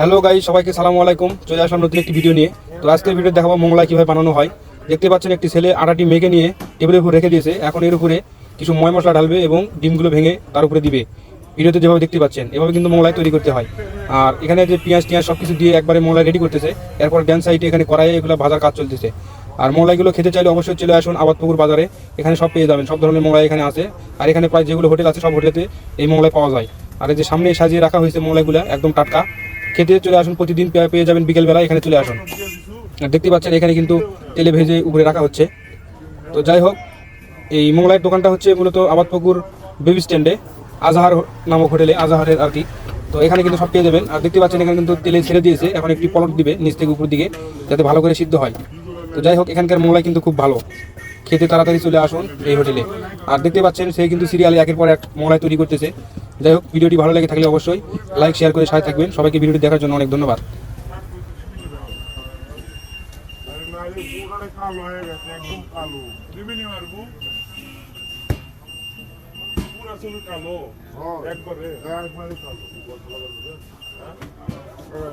Hello guy সবাইকে সালাম আলাইকুম। চলে আসলাম নতুন একটি ভিডিও নিয়ে। তো আজকের ভিডিও দেখাবো মোংলাই কীভাবে বানানো হয়। দেখতে পাচ্ছেন একটি ছেলে আটাটি মেখে নিয়ে টেবিলের উপর রেখে দিয়েছে। এখন এর উপরে কিছু ময় মশলা ঢালবে এবং ডিমগুলো ভেঙে তার উপরে দিবে। ভিডিওতে যেভাবে দেখতে পাচ্ছেন, এভাবে কিন্তু মোংলাই তৈরি করতে হয়। আর এখানে যে পেঁয়াজ টিয়াজ সব কিছু দিয়ে একবারে মোংলাই রেডি করতেছে, এরপর ড্যান সাইডে এখানে কড়াইয়ে এগুলো ভাজার কাজ চলতেছে। আর মোংলাইগুলো খেতে চাইলে অবশ্যই চলে আসুন আবাদপুকুর বাজারে। এখানে সব পেয়ে যাবেন, সব ধরনের মোংলাই এখানে আছে। আর এখানে প্রায় যেগুলো হোটেল আছে, সব হোটেলেতে এই মোংলাই পাওয়া যায়। আর এই যে সামনে সাজিয়ে রাখা হয়েছে মোংলাইগুলো, একদম টাটকা। খেতে চলে আসুন, প্রতিদিন পেয়ে যাবেন বিকেলবেলা এখানে চলে আসুন। আর দেখতে পাচ্ছেন, এখানে কিন্তু তেলে ভেজে উপরে রাখা হচ্ছে। তো যাই হোক, এই মোগলাইয়ের দোকানটা হচ্ছে মূলত আবাদপুকুর বেবি স্ট্যান্ডে, আজাহার নামক হোটেলে আজাহারের আর কি। তো এখানে কিন্তু সব পেয়ে যাবেন। আর দেখতে পাচ্ছেন, এখানে কিন্তু তেলে ছেড়ে দিয়েছে। এখন একটি পলট দিবে নিচ থেকে উপর দিকে, যাতে ভালো করে সিদ্ধ হয়। তো যাই হোক, এখানকার মোগলাই কিন্তু খুব ভালো। খেতে তাড়াতাড়ি চলে আসুন এই হোটেলে। আর দেখতে পাচ্ছেন, সে কিন্তু সিরিয়ালে একের পর এক মোগলাই তৈরি করতেছে। যাই হোক, ভিডিওটি ভালো লেগে থাকলে অবশ্যই লাইক শেয়ার করে সাথে থাকবেন সবাইকে ভিডিওটি দেখার জন্য অনেক ধন্যবাদ হ্যাঁ? এবার